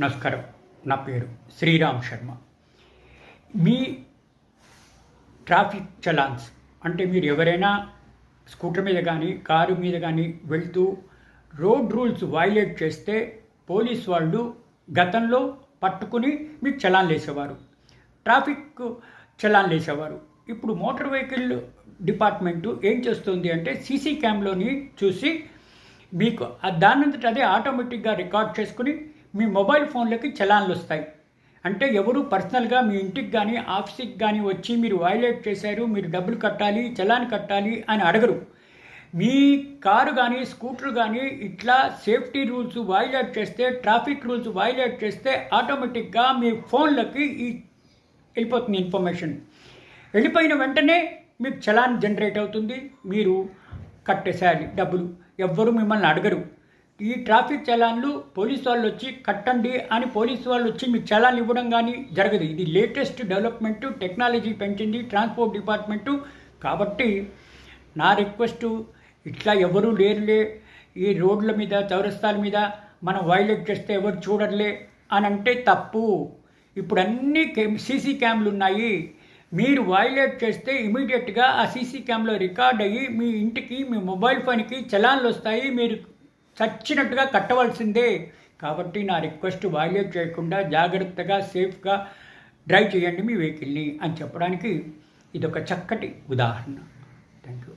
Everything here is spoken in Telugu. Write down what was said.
నమస్కారం. నా పేరు శ్రీరామ్ శర్మ. మీ ట్రాఫిక్ చలాన్స్ అంటే మీరు ఎవరైనా స్కూటర్ మీద కానీ కారు మీద కానీ వెళ్తూ రోడ్ రూల్స్ వైలేట్ చేస్తే పోలీస్ వాళ్ళు గతంలో పట్టుకుని మీకు చలాన్ వేసేవారు ట్రాఫిక్ చలాన్ వేసేవారు ఇప్పుడు మోటార్ వెహికల్ డిపార్ట్మెంటు ఏం చేస్తుంది అంటే సీసీ క్యామ్లోని చూసి మీకు ఆ దానంతట అదే ఆటోమేటిక్గా రికార్డ్ చేసుకుని మీ మొబైల్ ఫోన్లకి చలాన్లు వస్తాయి. అంటే ఎవరు పర్సనల్గా మీ ఇంటికి కానీ ఆఫీస్కి కానీ వచ్చి మీరు వైలేట్ చేశారు మీరు డబ్బులు కట్టాలి చలాన్ కట్టాలి అని అడగరు. మీ కారు కానీ స్కూటర్ కానీ ఇట్లా సేఫ్టీ రూల్స్ వైలేట్ చేస్తే ట్రాఫిక్ రూల్స్ వైలేట్ చేస్తే ఆటోమేటిక్గా మీ ఫోన్లకి ఈ వెళ్ళిపోతుంది ఇన్ఫర్మేషన్. వెళ్ళిపోయిన వెంటనే మీకు చలాన్ జనరేట్ అవుతుంది. మీరు కట్టేసేయాలి డబ్బులు. ఎవ్వరు మిమ్మల్ని అడగరు. ఈ ట్రాఫిక్ చలాన్లు పోలీస్ వాళ్ళు వచ్చి కట్టండి అని పోలీస్ వాళ్ళు వచ్చి మీకు చలాన్ ఇవ్వడం కానీ జరగదు. ఇది లేటెస్ట్ డెవలప్మెంట్ టెక్నాలజీ పెంచింది ట్రాన్స్పోర్ట్ డిపార్ట్మెంటు. కాబట్టి నా రిక్వెస్ట్ ఇట్లా ఎవరూ లేరులే. ఈ రోడ్ల మీద చౌరస్తాల మీద మనం వైలెట్ చేస్తే ఎవరు చూడర్లే అని అంటే తప్పు. ఇప్పుడు అన్ని సీసీ క్యామ్లు ఉన్నాయి. మీరు వైలేట్ చేస్తే ఇమీడియట్గా ఆ సీసీ క్యామ్లో రికార్డ్ అయ్యి మీ ఇంటికి మీ మొబైల్ ఫోన్కి చలాన్లు వస్తాయి మీరు చచ్చినట్టుగా కట్టవలసిందే. కాబట్టి నా రిక్వెస్ట్ వైలేట్ చేయకుండా జాగ్రత్తగా సేఫ్గా డ్రైవ్ చేయండి మీ వెహికల్ని అని చెప్పడానికి ఇదొక చక్కటి ఉదాహరణ. Thank you